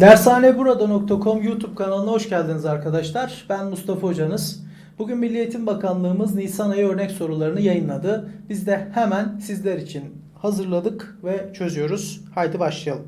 Dershaneburada.com YouTube kanalına hoş geldiniz arkadaşlar. Ben Mustafa Hocanız. Bugün Milli Eğitim Bakanlığımız Nisan ayı örnek sorularını yayınladı. Biz de hemen sizler için hazırladık ve çözüyoruz. Haydi başlayalım.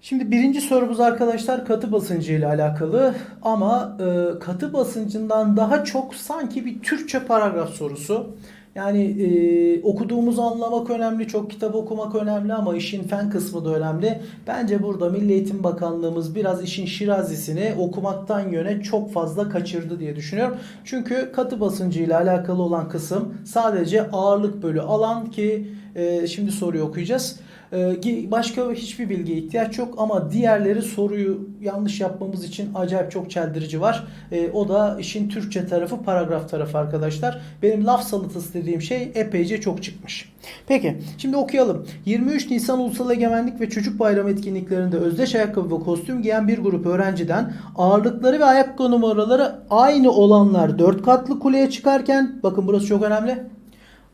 Şimdi birinci sorumuz arkadaşlar katı basıncı ile alakalı ama e, katı basıncından daha çok sanki bir Türkçe paragraf sorusu. Yani e, okuduğumuzu anlamak önemli, çok kitap okumak önemli ama işin fen kısmı da önemli. Bence burada Milli Eğitim Bakanlığımız biraz işin şirazisini okumaktan yöne çok fazla kaçırdı diye düşünüyorum. Çünkü katı basıncı ile alakalı olan kısım sadece ağırlık bölü alan ki e, şimdi soruyu okuyacağız. Ee, Başka hiçbir bilgiye ihtiyaç yok ama diğerleri soruyu yanlış yapmamız için acayip çok çeldirici var. Ee, O da işin Türkçe tarafı, paragraf tarafı arkadaşlar. Benim laf salatası dediğim şey epeyce çok çıkmış. Peki şimdi okuyalım. 23 Nisan Ulusal Egemenlik ve Çocuk Bayramı etkinliklerinde özdeş ayakkabı ve kostüm giyen bir grup öğrenciden ağırlıkları ve ayakkabı numaraları aynı olanlar 4 katlı kuleye çıkarken bakın burası çok önemli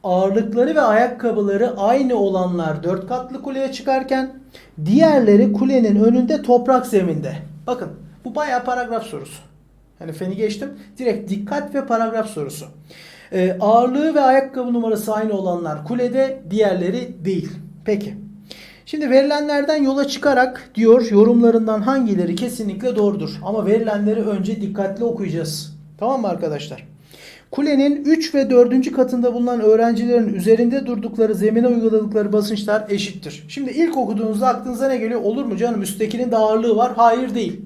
ağırlıkları ve ayakkabıları aynı olanlar dört katlı kuleye çıkarken diğerleri kulenin önünde toprak zeminde. Bakın bu bayağı paragraf sorusu. Hani feni geçtim. Direkt dikkat ve paragraf sorusu. Ee, ağırlığı ve ayakkabı numarası aynı olanlar kulede, diğerleri değil. Peki. Şimdi verilenlerden yola çıkarak diyor yorumlarından hangileri kesinlikle doğrudur. Ama verilenleri önce dikkatli okuyacağız. Tamam mı arkadaşlar? Kulenin 3 ve 4. katında bulunan öğrencilerin üzerinde durdukları zemine uyguladıkları basınçlar eşittir. Şimdi ilk okuduğunuzda aklınıza ne geliyor? Olur mu canım üsttekinin de ağırlığı var. Hayır değil.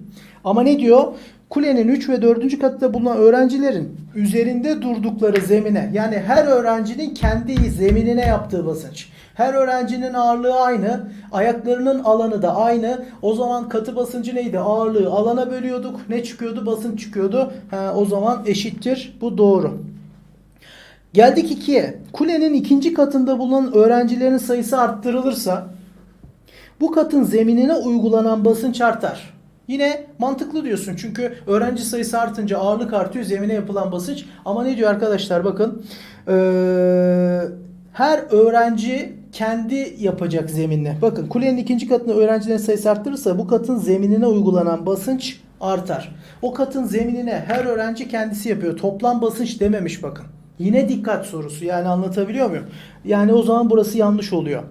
Ama ne diyor? Kulenin 3 ve 4. katında bulunan öğrencilerin üzerinde durdukları zemine yani her öğrencinin kendi zeminine yaptığı basınç. Her öğrencinin ağırlığı aynı. Ayaklarının alanı da aynı. O zaman katı basıncı neydi? Ağırlığı alana bölüyorduk. Ne çıkıyordu? Basınç çıkıyordu. Ha, o zaman eşittir. Bu doğru. Geldik ikiye. Kulenin ikinci katında bulunan öğrencilerin sayısı arttırılırsa bu katın zeminine uygulanan basınç artar. Yine mantıklı diyorsun çünkü öğrenci sayısı artınca ağırlık artıyor zemine yapılan basınç. Ama ne diyor arkadaşlar bakın. Ee, her öğrenci kendi yapacak zeminle. Bakın kulenin ikinci katında öğrencilerin sayısı arttırırsa bu katın zeminine uygulanan basınç artar. O katın zeminine her öğrenci kendisi yapıyor. Toplam basınç dememiş bakın. Yine dikkat sorusu yani anlatabiliyor muyum? Yani o zaman burası yanlış oluyor.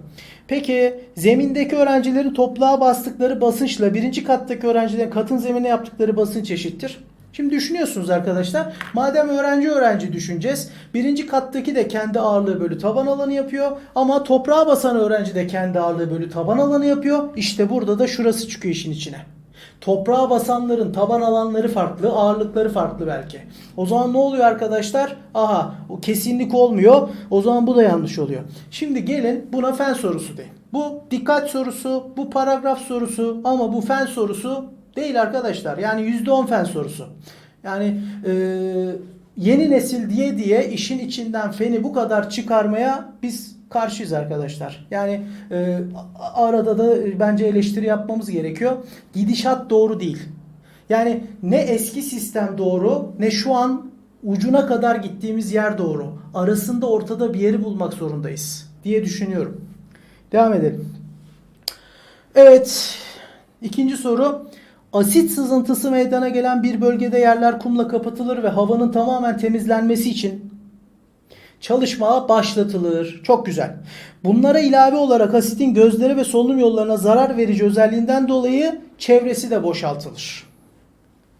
Peki zemindeki öğrencilerin topluğa bastıkları basınçla birinci kattaki öğrencilerin katın zemine yaptıkları basınç eşittir. Şimdi düşünüyorsunuz arkadaşlar. Madem öğrenci öğrenci düşüneceğiz. Birinci kattaki de kendi ağırlığı bölü taban alanı yapıyor. Ama toprağa basan öğrenci de kendi ağırlığı bölü taban alanı yapıyor. İşte burada da şurası çıkıyor işin içine. Toprağa basanların taban alanları farklı, ağırlıkları farklı belki. O zaman ne oluyor arkadaşlar? Aha, o kesinlik olmuyor. O zaman bu da yanlış oluyor. Şimdi gelin buna fen sorusu deyin. Bu dikkat sorusu, bu paragraf sorusu ama bu fen sorusu değil arkadaşlar. Yani %10 fen sorusu. Yani e, yeni nesil diye diye işin içinden feni bu kadar çıkarmaya biz karşıyız arkadaşlar. Yani e, arada da bence eleştiri yapmamız gerekiyor. Gidişat doğru değil. Yani ne eski sistem doğru ne şu an ucuna kadar gittiğimiz yer doğru. Arasında ortada bir yeri bulmak zorundayız diye düşünüyorum. Devam edelim. Evet. İkinci soru. Asit sızıntısı meydana gelen bir bölgede yerler kumla kapatılır ve havanın tamamen temizlenmesi için çalışma başlatılır. Çok güzel. Bunlara ilave olarak asitin gözleri ve solunum yollarına zarar verici özelliğinden dolayı çevresi de boşaltılır.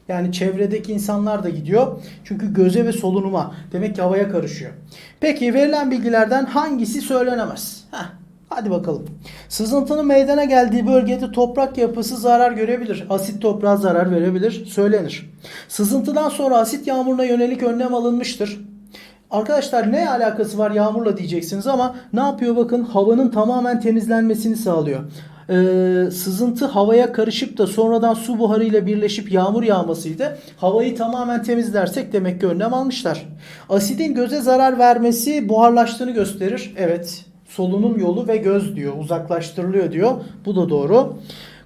Yani çevredeki insanlar da gidiyor. Çünkü göze ve solunuma. Demek ki havaya karışıyor. Peki verilen bilgilerden hangisi söylenemez? Heh, hadi bakalım. Sızıntının meydana geldiği bölgede toprak yapısı zarar görebilir. Asit toprağa zarar verebilir. Söylenir. Sızıntıdan sonra asit yağmuruna yönelik önlem alınmıştır. Arkadaşlar ne alakası var yağmurla diyeceksiniz ama ne yapıyor bakın havanın tamamen temizlenmesini sağlıyor. Ee, sızıntı havaya karışıp da sonradan su buharıyla birleşip yağmur yağmasıydı. Havayı tamamen temizlersek demek ki önlem almışlar. Asidin göze zarar vermesi buharlaştığını gösterir. Evet solunum yolu ve göz diyor uzaklaştırılıyor diyor. Bu da doğru.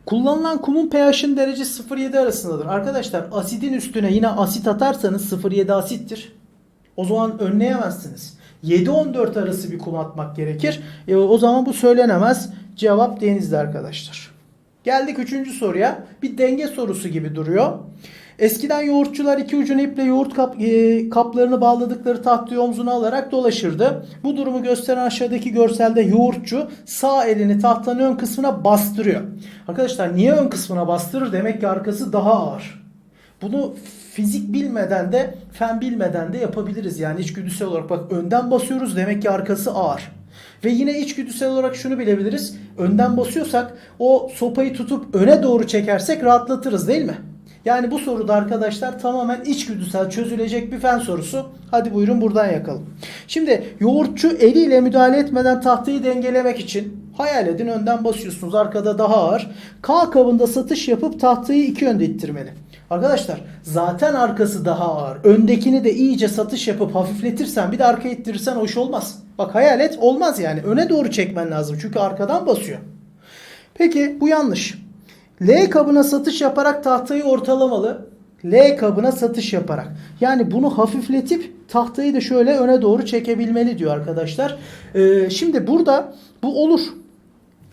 Kullanılan kumun pH'in derecesi 0.7 arasındadır. Arkadaşlar asidin üstüne yine asit atarsanız 0.7 asittir. O zaman önleyemezsiniz. 7-14 arası bir kum atmak gerekir. E, o zaman bu söylenemez. Cevap denizde arkadaşlar. Geldik üçüncü soruya. Bir denge sorusu gibi duruyor. Eskiden yoğurtçular iki ucunu iple yoğurt kap- e, kaplarını bağladıkları tahtayı omzuna alarak dolaşırdı. Bu durumu gösteren aşağıdaki görselde yoğurtçu sağ elini tahtanın ön kısmına bastırıyor. Arkadaşlar niye ön kısmına bastırır? Demek ki arkası daha ağır. Bunu fizik bilmeden de fen bilmeden de yapabiliriz. Yani içgüdüsel olarak bak önden basıyoruz demek ki arkası ağır. Ve yine içgüdüsel olarak şunu bilebiliriz. Önden basıyorsak o sopayı tutup öne doğru çekersek rahatlatırız değil mi? Yani bu soruda arkadaşlar tamamen içgüdüsel çözülecek bir fen sorusu. Hadi buyurun buradan yakalım. Şimdi yoğurtçu eliyle müdahale etmeden tahtayı dengelemek için hayal edin önden basıyorsunuz arkada daha ağır. K kabında satış yapıp tahtayı iki yönde ittirmeli. Arkadaşlar zaten arkası daha ağır. Öndekini de iyice satış yapıp hafifletirsen bir de arkaya ittirirsen hoş olmaz. Bak hayal et olmaz yani. Öne doğru çekmen lazım çünkü arkadan basıyor. Peki bu yanlış. L kabına satış yaparak tahtayı ortalamalı. L kabına satış yaparak. Yani bunu hafifletip tahtayı da şöyle öne doğru çekebilmeli diyor arkadaşlar. Ee, şimdi burada bu olur.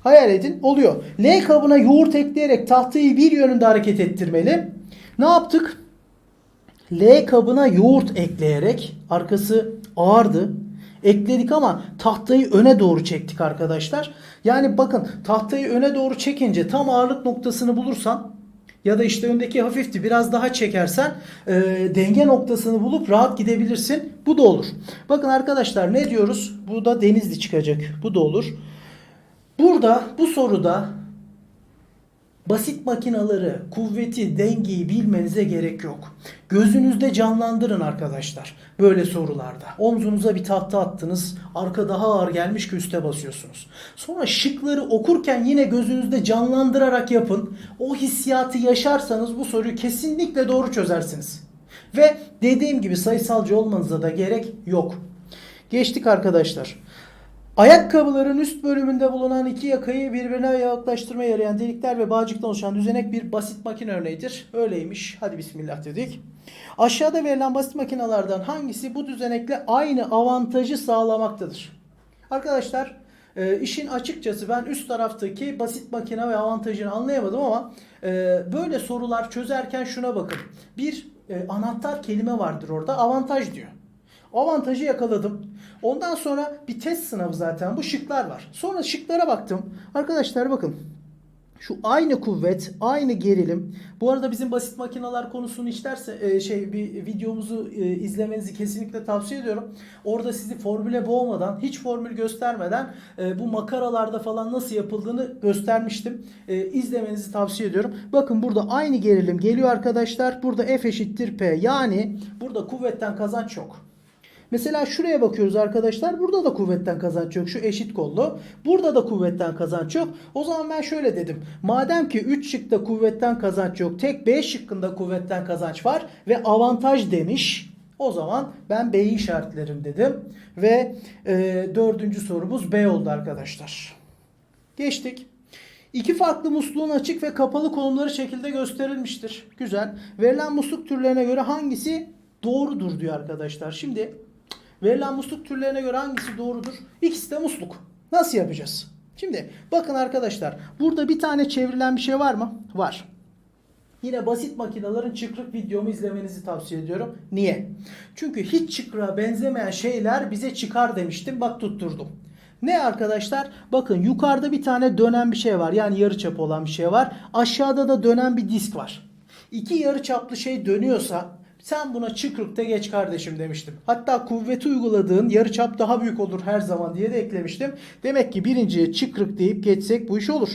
Hayal edin oluyor. L kabına yoğurt ekleyerek tahtayı bir yönünde hareket ettirmeli. Ne yaptık? L kabına yoğurt ekleyerek arkası ağırdı. Ekledik ama tahtayı öne doğru çektik arkadaşlar. Yani bakın tahtayı öne doğru çekince tam ağırlık noktasını bulursan ya da işte öndeki hafifti biraz daha çekersen e, denge noktasını bulup rahat gidebilirsin. Bu da olur. Bakın arkadaşlar ne diyoruz? Bu da denizli çıkacak. Bu da olur. Burada bu soruda basit makinaları, kuvveti, dengeyi bilmenize gerek yok. Gözünüzde canlandırın arkadaşlar. Böyle sorularda. Omzunuza bir tahta attınız. Arka daha ağır gelmiş ki üste basıyorsunuz. Sonra şıkları okurken yine gözünüzde canlandırarak yapın. O hissiyatı yaşarsanız bu soruyu kesinlikle doğru çözersiniz. Ve dediğim gibi sayısalcı olmanıza da gerek yok. Geçtik arkadaşlar. Ayakkabıların üst bölümünde bulunan iki yakayı birbirine yaklaştırmaya yarayan delikler ve bağcıktan oluşan düzenek bir basit makine örneğidir. Öyleymiş. Hadi bismillah dedik. Aşağıda verilen basit makinelerden hangisi bu düzenekle aynı avantajı sağlamaktadır? Arkadaşlar e, işin açıkçası ben üst taraftaki basit makine ve avantajını anlayamadım ama e, böyle sorular çözerken şuna bakın. Bir e, anahtar kelime vardır orada avantaj diyor. Avantajı yakaladım. Ondan sonra bir test sınavı zaten bu şıklar var. Sonra şıklara baktım. Arkadaşlar bakın. Şu aynı kuvvet, aynı gerilim. Bu arada bizim basit makineler konusunu işlerse e, şey bir videomuzu e, izlemenizi kesinlikle tavsiye ediyorum. Orada sizi formüle boğmadan, hiç formül göstermeden e, bu makaralarda falan nasıl yapıldığını göstermiştim. E, izlemenizi tavsiye ediyorum. Bakın burada aynı gerilim geliyor arkadaşlar. Burada F eşittir P. Yani burada kuvvetten kazanç yok. Mesela şuraya bakıyoruz arkadaşlar. Burada da kuvvetten kazanç yok. Şu eşit kollu. Burada da kuvvetten kazanç yok. O zaman ben şöyle dedim. Madem ki 3 şıkta kuvvetten kazanç yok. Tek B şıkkında kuvvetten kazanç var. Ve avantaj demiş. O zaman ben B'yi işaretlerim dedim. Ve e, dördüncü sorumuz B oldu arkadaşlar. Geçtik. İki farklı musluğun açık ve kapalı konumları şekilde gösterilmiştir. Güzel. Verilen musluk türlerine göre hangisi doğrudur diyor arkadaşlar. Şimdi verilen musluk türlerine göre hangisi doğrudur? İkisi de musluk. Nasıl yapacağız? Şimdi bakın arkadaşlar burada bir tane çevrilen bir şey var mı? Var. Yine basit makinelerin çıkrık videomu izlemenizi tavsiye ediyorum. Niye? Çünkü hiç çıkrığa benzemeyen şeyler bize çıkar demiştim. Bak tutturdum. Ne arkadaşlar? Bakın yukarıda bir tane dönen bir şey var. Yani yarıçap olan bir şey var. Aşağıda da dönen bir disk var. İki yarıçaplı şey dönüyorsa sen buna çıkrıkta geç kardeşim demiştim. Hatta kuvveti uyguladığın yarıçap daha büyük olur her zaman diye de eklemiştim. Demek ki birinciye çıkrık deyip geçsek bu iş olur.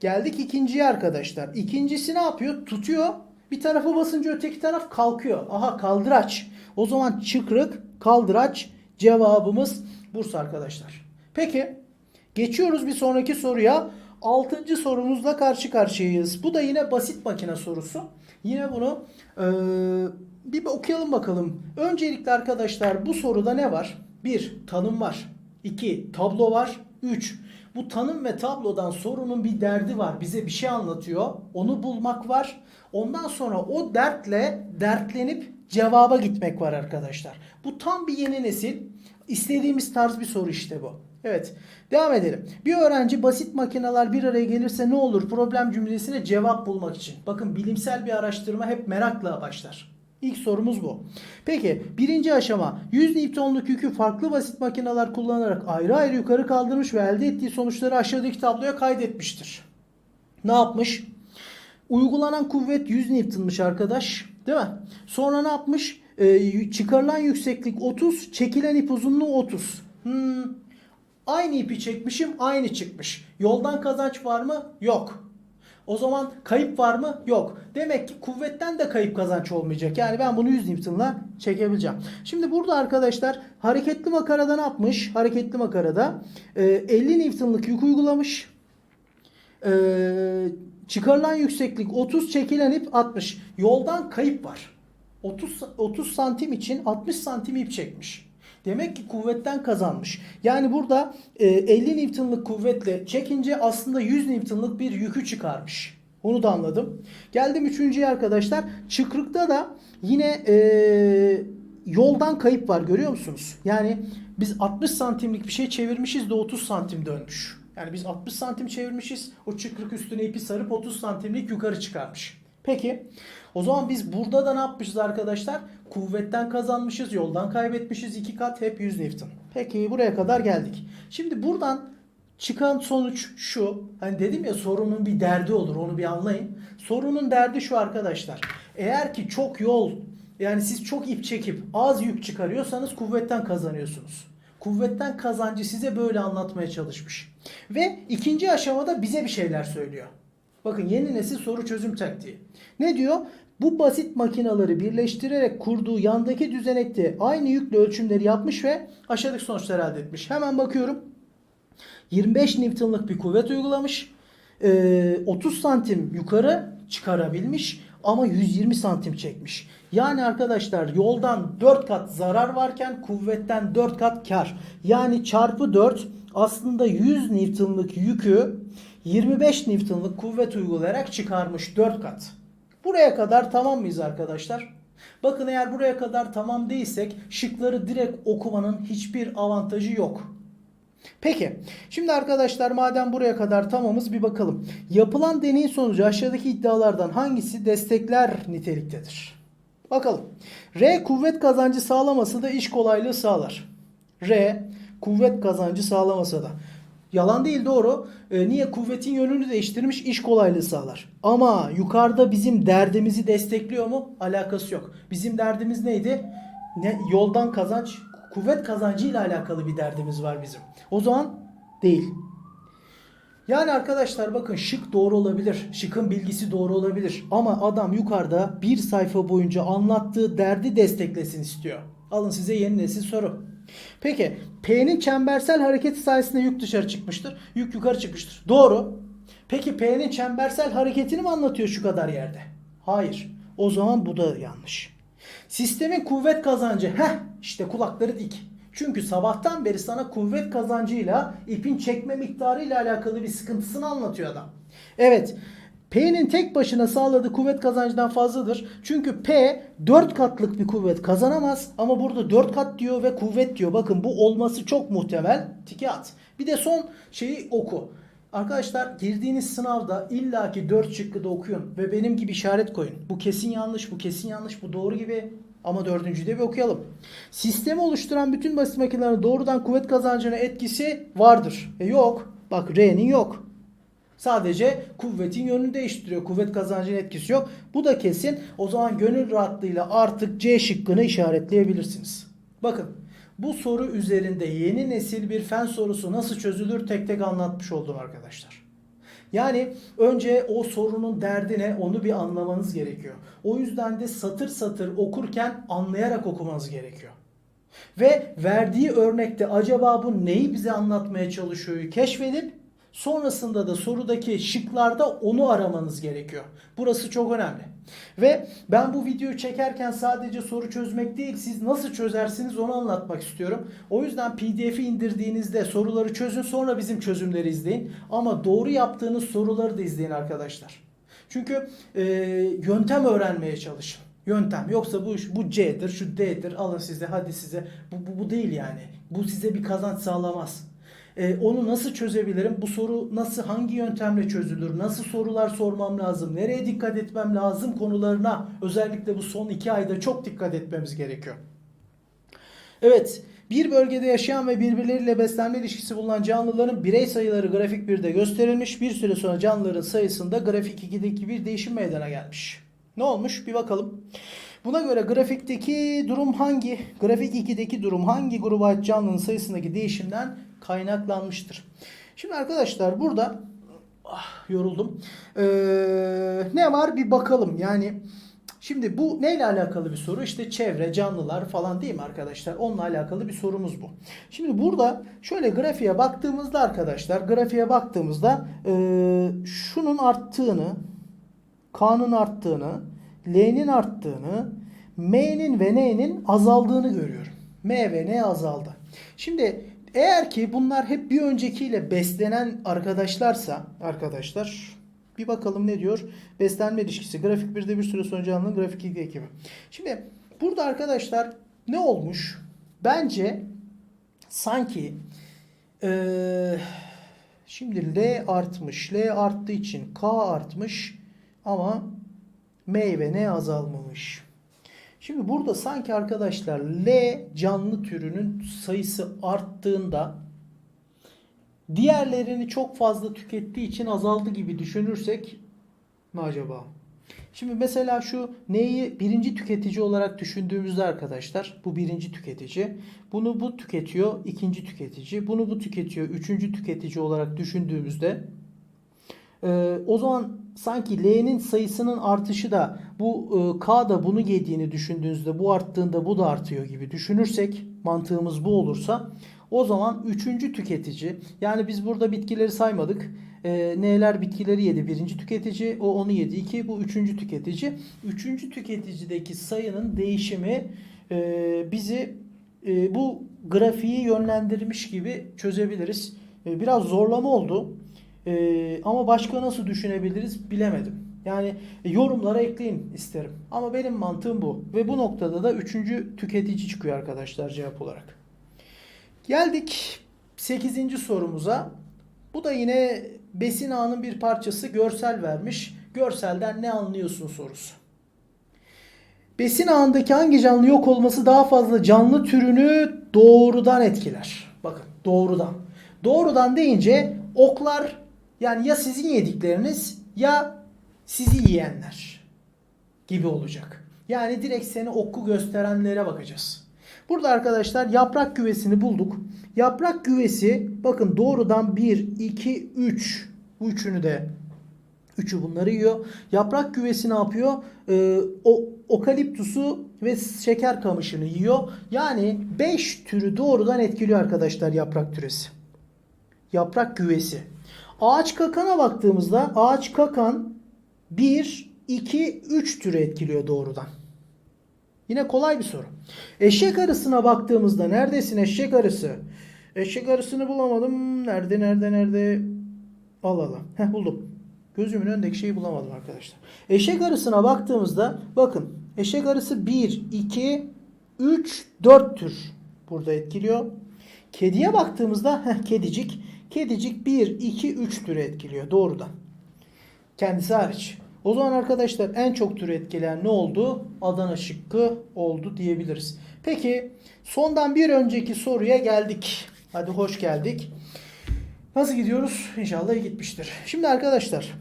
Geldik ikinciye arkadaşlar. İkincisi ne yapıyor? Tutuyor. Bir tarafa basınca öteki taraf kalkıyor. Aha kaldıraç. O zaman çıkrık, kaldıraç cevabımız Bursa arkadaşlar. Peki geçiyoruz bir sonraki soruya. Altıncı sorumuzla karşı karşıyayız. Bu da yine basit makine sorusu. Yine bunu bir okuyalım bakalım. Öncelikle arkadaşlar bu soruda ne var? 1. Tanım var. 2. Tablo var. 3. Bu tanım ve tablodan sorunun bir derdi var. Bize bir şey anlatıyor. Onu bulmak var. Ondan sonra o dertle dertlenip cevaba gitmek var arkadaşlar. Bu tam bir yeni nesil. İstediğimiz tarz bir soru işte bu. Evet. Devam edelim. Bir öğrenci basit makineler bir araya gelirse ne olur problem cümlesine cevap bulmak için. Bakın bilimsel bir araştırma hep merakla başlar. İlk sorumuz bu. Peki birinci aşama 100 Newton'luk yükü farklı basit makineler kullanarak ayrı ayrı yukarı kaldırmış ve elde ettiği sonuçları aşağıdaki tabloya kaydetmiştir. Ne yapmış? Uygulanan kuvvet 100 Newton'muş arkadaş. Değil mi? Sonra ne yapmış? Ee, çıkarılan yükseklik 30, çekilen ip uzunluğu 30. Hmm. Aynı ipi çekmişim, aynı çıkmış. Yoldan kazanç var mı? Yok. O zaman kayıp var mı? Yok. Demek ki kuvvetten de kayıp kazanç olmayacak. Yani ben bunu 100 Newton'la çekebileceğim. Şimdi burada arkadaşlar hareketli makarada ne yapmış? Hareketli makarada e, 50 Newton'lık yük uygulamış. E, çıkarılan yükseklik 30 çekilen ip 60. Yoldan kayıp var. 30 30 santim için 60 santim ip çekmiş. Demek ki kuvvetten kazanmış. Yani burada e, 50 Newton'lık kuvvetle çekince aslında 100 Newton'lık bir yükü çıkarmış. Onu da anladım. Geldim üçüncüye arkadaşlar. Çıkrıkta da yine e, yoldan kayıp var görüyor musunuz? Yani biz 60 santimlik bir şey çevirmişiz de 30 santim dönmüş. Yani biz 60 santim çevirmişiz. O çıkrık üstüne ipi sarıp 30 santimlik yukarı çıkarmış. Peki o zaman biz burada da ne yapmışız arkadaşlar? Kuvvetten kazanmışız, yoldan kaybetmişiz iki kat hep 100 Newton. Peki buraya kadar geldik. Şimdi buradan çıkan sonuç şu. Hani dedim ya sorunun bir derdi olur onu bir anlayın. Sorunun derdi şu arkadaşlar. Eğer ki çok yol yani siz çok ip çekip az yük çıkarıyorsanız kuvvetten kazanıyorsunuz. Kuvvetten kazancı size böyle anlatmaya çalışmış. Ve ikinci aşamada bize bir şeyler söylüyor. Bakın yeni nesil soru çözüm taktiği. Ne diyor? Bu basit makinaları birleştirerek kurduğu yandaki düzenekte aynı yükle ölçümleri yapmış ve aşağıdaki sonuçlar elde etmiş. Hemen bakıyorum. 25 Newton'lık bir kuvvet uygulamış. Ee, 30 santim yukarı çıkarabilmiş ama 120 santim çekmiş. Yani arkadaşlar yoldan 4 kat zarar varken kuvvetten 4 kat kar. Yani çarpı 4 aslında 100 Newton'lık yükü 25 Newton'lık kuvvet uygulayarak çıkarmış 4 kat. Buraya kadar tamam mıyız arkadaşlar? Bakın eğer buraya kadar tamam değilsek şıkları direkt okumanın hiçbir avantajı yok. Peki. Şimdi arkadaşlar madem buraya kadar tamamız bir bakalım. Yapılan deneyin sonucu aşağıdaki iddialardan hangisi destekler niteliktedir? Bakalım. R kuvvet kazancı sağlamasa da iş kolaylığı sağlar. R kuvvet kazancı sağlamasa da. Yalan değil doğru. E, niye? Kuvvetin yönünü değiştirmiş iş kolaylığı sağlar. Ama yukarıda bizim derdimizi destekliyor mu? Alakası yok. Bizim derdimiz neydi? Ne? Yoldan kazanç, kuvvet kazancı ile alakalı bir derdimiz var bizim. O zaman değil. Yani arkadaşlar bakın şık doğru olabilir. Şıkın bilgisi doğru olabilir. Ama adam yukarıda bir sayfa boyunca anlattığı derdi desteklesin istiyor. Alın size yeni nesil soru. Peki P'nin çembersel hareketi sayesinde yük dışarı çıkmıştır. Yük yukarı çıkmıştır. Doğru. Peki P'nin çembersel hareketini mi anlatıyor şu kadar yerde? Hayır. O zaman bu da yanlış. Sistemin kuvvet kazancı. Heh işte kulakları dik. Çünkü sabahtan beri sana kuvvet kazancıyla ipin çekme miktarı ile alakalı bir sıkıntısını anlatıyor adam. Evet. P'nin tek başına sağladığı kuvvet kazancından fazladır. Çünkü P 4 katlık bir kuvvet kazanamaz ama burada 4 kat diyor ve kuvvet diyor. Bakın bu olması çok muhtemel. Tiki at. Bir de son şeyi oku. Arkadaşlar girdiğiniz sınavda illaki 4 şıkkı da okuyun ve benim gibi işaret koyun. Bu kesin yanlış, bu kesin yanlış, bu doğru gibi ama dördüncüyü de bir okuyalım. Sistemi oluşturan bütün basit makinelerin doğrudan kuvvet kazancına etkisi vardır. E yok. Bak R'nin yok. Sadece kuvvetin yönünü değiştiriyor. Kuvvet kazancının etkisi yok. Bu da kesin. O zaman gönül rahatlığıyla artık C şıkkını işaretleyebilirsiniz. Bakın bu soru üzerinde yeni nesil bir fen sorusu nasıl çözülür tek tek anlatmış oldum arkadaşlar. Yani önce o sorunun derdine onu bir anlamanız gerekiyor. O yüzden de satır satır okurken anlayarak okumanız gerekiyor. Ve verdiği örnekte acaba bu neyi bize anlatmaya çalışıyor keşfedip Sonrasında da sorudaki şıklarda onu aramanız gerekiyor. Burası çok önemli. Ve ben bu videoyu çekerken sadece soru çözmek değil, siz nasıl çözersiniz onu anlatmak istiyorum. O yüzden PDF'i indirdiğinizde soruları çözün, sonra bizim çözümleri izleyin. Ama doğru yaptığınız soruları da izleyin arkadaşlar. Çünkü e, yöntem öğrenmeye çalışın. yöntem. Yoksa bu iş bu C'dir, şu D'dir. Alın size, hadi size. Bu, bu, bu değil yani. Bu size bir kazanç sağlamaz. Ee, onu nasıl çözebilirim? Bu soru nasıl, hangi yöntemle çözülür? Nasıl sorular sormam lazım? Nereye dikkat etmem lazım konularına özellikle bu son iki ayda çok dikkat etmemiz gerekiyor. Evet, bir bölgede yaşayan ve birbirleriyle beslenme ilişkisi bulunan canlıların birey sayıları grafik 1'de gösterilmiş. Bir süre sonra canlıların sayısında grafik 2'deki bir değişim meydana gelmiş. Ne olmuş? Bir bakalım. Buna göre grafikteki durum hangi? Grafik 2'deki durum hangi gruba ait canlının sayısındaki değişimden kaynaklanmıştır? Şimdi arkadaşlar burada ah, yoruldum. Ee, ne var bir bakalım. Yani Şimdi bu neyle alakalı bir soru? İşte çevre, canlılar falan değil mi arkadaşlar? Onunla alakalı bir sorumuz bu. Şimdi burada şöyle grafiğe baktığımızda arkadaşlar, grafiğe baktığımızda e, şunun arttığını, K'nın arttığını, L'nin arttığını, M'nin ve N'nin azaldığını görüyorum. M ve N azaldı. Şimdi eğer ki bunlar hep bir öncekiyle beslenen arkadaşlarsa arkadaşlar bir bakalım ne diyor? Beslenme ilişkisi. Grafik 1'de bir süre sonra canlının grafik 2'de gibi. Şimdi burada arkadaşlar ne olmuş? Bence sanki eee, şimdi L artmış. L arttığı için K artmış ama M ve N azalmamış. Şimdi burada sanki arkadaşlar L canlı türünün sayısı arttığında diğerlerini çok fazla tükettiği için azaldı gibi düşünürsek mi acaba? Şimdi mesela şu neyi birinci tüketici olarak düşündüğümüzde arkadaşlar bu birinci tüketici. Bunu bu tüketiyor ikinci tüketici. Bunu bu tüketiyor üçüncü tüketici olarak düşündüğümüzde ee, o zaman sanki L'nin sayısının artışı da bu e, K da bunu yediğini düşündüğünüzde bu arttığında bu da artıyor gibi düşünürsek mantığımız bu olursa o zaman üçüncü tüketici yani biz burada bitkileri saymadık. E, N'ler bitkileri yedi birinci tüketici o onu yedi iki bu üçüncü tüketici. Üçüncü tüketicideki sayının değişimi e, bizi e, bu grafiği yönlendirmiş gibi çözebiliriz. E, biraz zorlama oldu. Ee, ama başka nasıl düşünebiliriz bilemedim. Yani yorumlara ekleyin isterim. Ama benim mantığım bu. Ve bu noktada da üçüncü tüketici çıkıyor arkadaşlar cevap olarak. Geldik 8. sorumuza. Bu da yine besin ağının bir parçası görsel vermiş. Görselden ne anlıyorsun sorusu. Besin ağındaki hangi canlı yok olması daha fazla canlı türünü doğrudan etkiler. Bakın doğrudan. Doğrudan deyince oklar yani ya sizin yedikleriniz ya sizi yiyenler gibi olacak. Yani direkt seni oku gösterenlere bakacağız. Burada arkadaşlar yaprak güvesini bulduk. Yaprak güvesi bakın doğrudan 1, 2, 3 bu üçünü de Üçü bunları yiyor. Yaprak güvesi ne yapıyor? Ee, o okaliptusu ve şeker kamışını yiyor. Yani 5 türü doğrudan etkiliyor arkadaşlar yaprak türesi. Yaprak güvesi. Ağaç kakana baktığımızda ağaç kakan 1, 2, 3 türü etkiliyor doğrudan. Yine kolay bir soru. Eşek arısına baktığımızda neredesin eşek arısı? Eşek arısını bulamadım. Nerede nerede nerede? Al al. al. Heh buldum. Gözümün önündeki şeyi bulamadım arkadaşlar. Eşek arısına baktığımızda bakın eşek arısı 1, 2, 3, 4 tür burada etkiliyor. Kediye baktığımızda heh, kedicik. Kedicik 1, 2, 3 türü etkiliyor doğrudan. Kendisi hariç. O zaman arkadaşlar en çok türü etkileyen ne oldu? Adana şıkkı oldu diyebiliriz. Peki sondan bir önceki soruya geldik. Hadi hoş geldik. Nasıl gidiyoruz? İnşallah iyi gitmiştir. Şimdi arkadaşlar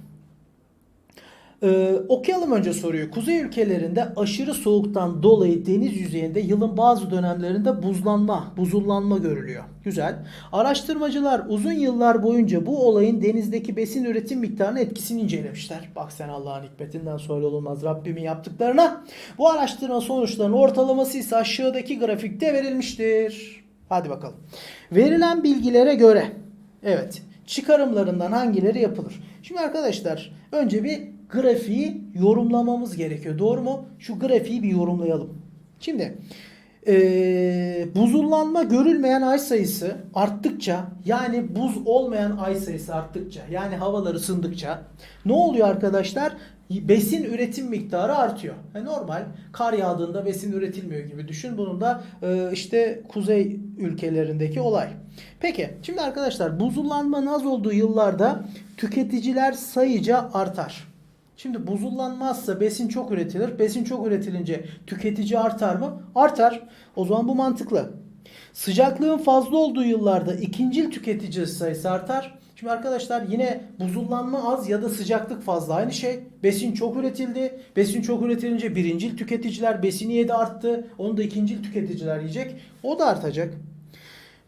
ee, okuyalım önce soruyu. Kuzey ülkelerinde aşırı soğuktan dolayı deniz yüzeyinde yılın bazı dönemlerinde buzlanma, buzullanma görülüyor. Güzel. Araştırmacılar uzun yıllar boyunca bu olayın denizdeki besin üretim miktarının etkisini incelemişler. Bak sen Allah'ın hikmetinden sonra olmaz Rabbimin yaptıklarına. Bu araştırma sonuçlarının ortalaması ise aşağıdaki grafikte verilmiştir. Hadi bakalım. Verilen bilgilere göre evet çıkarımlarından hangileri yapılır? Şimdi arkadaşlar önce bir grafiği yorumlamamız gerekiyor. Doğru mu? Şu grafiği bir yorumlayalım. Şimdi ee, buzullanma görülmeyen ay sayısı arttıkça yani buz olmayan ay sayısı arttıkça yani havalar ısındıkça ne oluyor arkadaşlar? besin üretim miktarı artıyor. E normal kar yağdığında besin üretilmiyor gibi düşün. Bunun da e, işte kuzey ülkelerindeki olay. Peki şimdi arkadaşlar buzullanmanın az olduğu yıllarda tüketiciler sayıca artar. Şimdi buzullanmazsa besin çok üretilir. Besin çok üretilince tüketici artar mı? Artar. O zaman bu mantıklı. Sıcaklığın fazla olduğu yıllarda ikincil tüketici sayısı artar. Şimdi arkadaşlar yine buzullanma az ya da sıcaklık fazla aynı şey. Besin çok üretildi. Besin çok üretilince birincil tüketiciler besini yedi arttı. Onu da ikincil tüketiciler yiyecek. O da artacak.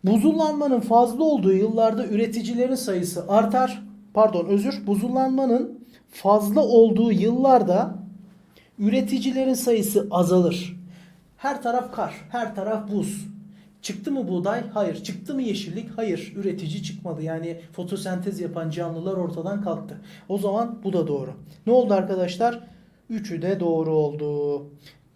Buzullanmanın fazla olduğu yıllarda üreticilerin sayısı artar. Pardon özür. Buzullanmanın fazla olduğu yıllarda üreticilerin sayısı azalır. Her taraf kar, her taraf buz. Çıktı mı buğday? Hayır. Çıktı mı yeşillik? Hayır. Üretici çıkmadı. Yani fotosentez yapan canlılar ortadan kalktı. O zaman bu da doğru. Ne oldu arkadaşlar? Üçü de doğru oldu.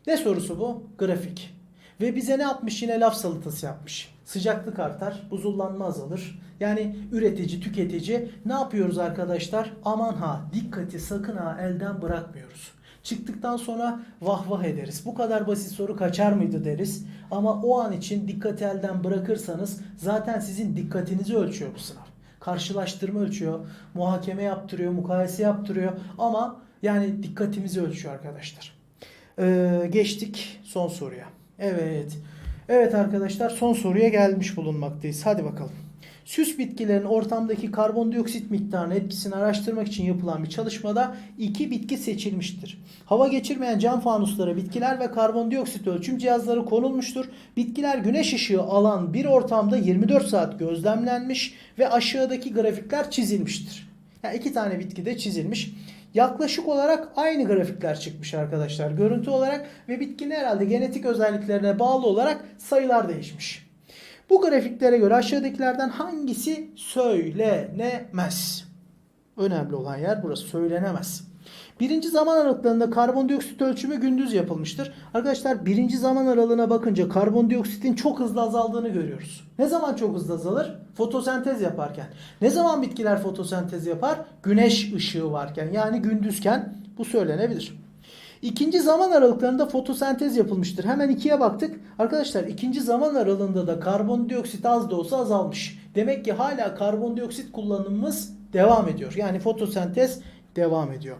Ne sorusu bu? Grafik. Ve bize ne yapmış? Yine laf salatası yapmış. Sıcaklık artar, buzullanma azalır. Yani üretici, tüketici ne yapıyoruz arkadaşlar? Aman ha, dikkati sakın ha elden bırakmıyoruz. Çıktıktan sonra vah vah ederiz. Bu kadar basit soru kaçar mıydı deriz. Ama o an için dikkati elden bırakırsanız zaten sizin dikkatinizi ölçüyor bu sınav. Karşılaştırma ölçüyor, muhakeme yaptırıyor, mukayese yaptırıyor ama yani dikkatimizi ölçüyor arkadaşlar. Ee, geçtik son soruya. Evet. Evet arkadaşlar son soruya gelmiş bulunmaktayız. Hadi bakalım. Süs bitkilerin ortamdaki karbondioksit miktarının etkisini araştırmak için yapılan bir çalışmada iki bitki seçilmiştir. Hava geçirmeyen cam fanuslara bitkiler ve karbondioksit ölçüm cihazları konulmuştur. Bitkiler güneş ışığı alan bir ortamda 24 saat gözlemlenmiş ve aşağıdaki grafikler çizilmiştir. Yani iki tane bitki de çizilmiş. Yaklaşık olarak aynı grafikler çıkmış arkadaşlar görüntü olarak ve bitkinin herhalde genetik özelliklerine bağlı olarak sayılar değişmiş. Bu grafiklere göre aşağıdakilerden hangisi söylenemez? Önemli olan yer burası söylenemez. Birinci zaman aralıklarında karbondioksit ölçümü gündüz yapılmıştır. Arkadaşlar birinci zaman aralığına bakınca karbondioksitin çok hızlı azaldığını görüyoruz. Ne zaman çok hızlı azalır? Fotosentez yaparken. Ne zaman bitkiler fotosentez yapar? Güneş ışığı varken yani gündüzken bu söylenebilir. İkinci zaman aralıklarında fotosentez yapılmıştır. Hemen ikiye baktık. Arkadaşlar ikinci zaman aralığında da karbondioksit az da olsa azalmış. Demek ki hala karbondioksit kullanımımız devam ediyor. Yani fotosentez devam ediyor.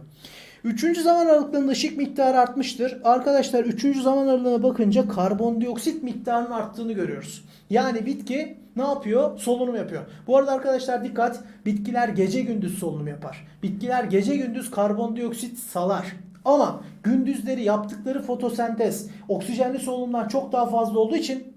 Üçüncü zaman aralıklarında ışık miktarı artmıştır. Arkadaşlar üçüncü zaman aralığına bakınca karbondioksit miktarının arttığını görüyoruz. Yani bitki ne yapıyor? Solunum yapıyor. Bu arada arkadaşlar dikkat. Bitkiler gece gündüz solunum yapar. Bitkiler gece gündüz karbondioksit salar. Ama gündüzleri yaptıkları fotosentez oksijenli solunumdan çok daha fazla olduğu için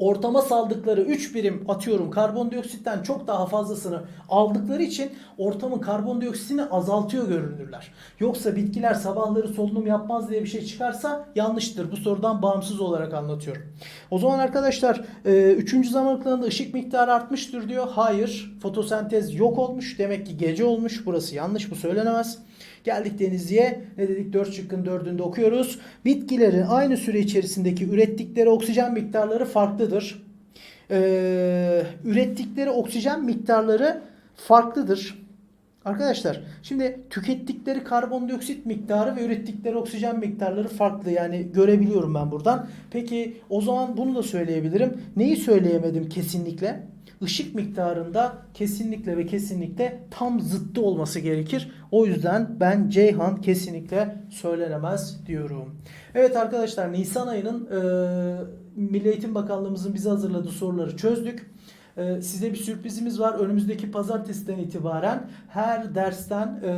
ortama saldıkları 3 birim atıyorum karbondioksitten çok daha fazlasını aldıkları için ortamın karbondioksitini azaltıyor görünürler. Yoksa bitkiler sabahları solunum yapmaz diye bir şey çıkarsa yanlıştır. Bu sorudan bağımsız olarak anlatıyorum. O zaman arkadaşlar 3. zaman aralıklarında ışık miktarı artmıştır diyor. Hayır. Fotosentez yok olmuş. Demek ki gece olmuş. Burası yanlış. Bu söylenemez. Geldik Denizli'ye. Ne dedik? 4 şıkkın 4'ünde okuyoruz. Bitkilerin aynı süre içerisindeki ürettikleri oksijen miktarları farklıdır. Ee, ürettikleri oksijen miktarları farklıdır. Arkadaşlar şimdi tükettikleri karbondioksit miktarı ve ürettikleri oksijen miktarları farklı. Yani görebiliyorum ben buradan. Peki o zaman bunu da söyleyebilirim. Neyi söyleyemedim kesinlikle? Işık miktarında kesinlikle ve kesinlikle tam zıttı olması gerekir. O yüzden ben Ceyhan kesinlikle söylenemez diyorum. Evet arkadaşlar Nisan ayının e, Milli Eğitim Bakanlığımızın bize hazırladığı soruları çözdük. Ee, size bir sürprizimiz var. Önümüzdeki pazartesiden itibaren her dersten e,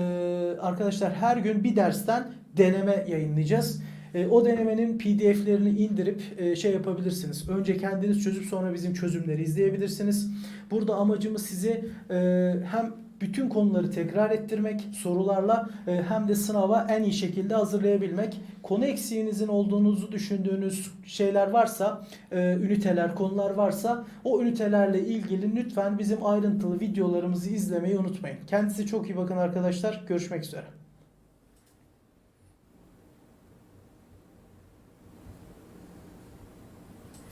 arkadaşlar her gün bir dersten deneme yayınlayacağız. E, o denemenin PDF'lerini indirip e, şey yapabilirsiniz. Önce kendiniz çözüp sonra bizim çözümleri izleyebilirsiniz. Burada amacımız sizi hem bütün konuları tekrar ettirmek sorularla hem de sınava en iyi şekilde hazırlayabilmek. Konu eksiğinizin olduğunuzu düşündüğünüz şeyler varsa, üniteler, konular varsa o ünitelerle ilgili lütfen bizim ayrıntılı videolarımızı izlemeyi unutmayın. Kendinize çok iyi bakın arkadaşlar. Görüşmek üzere.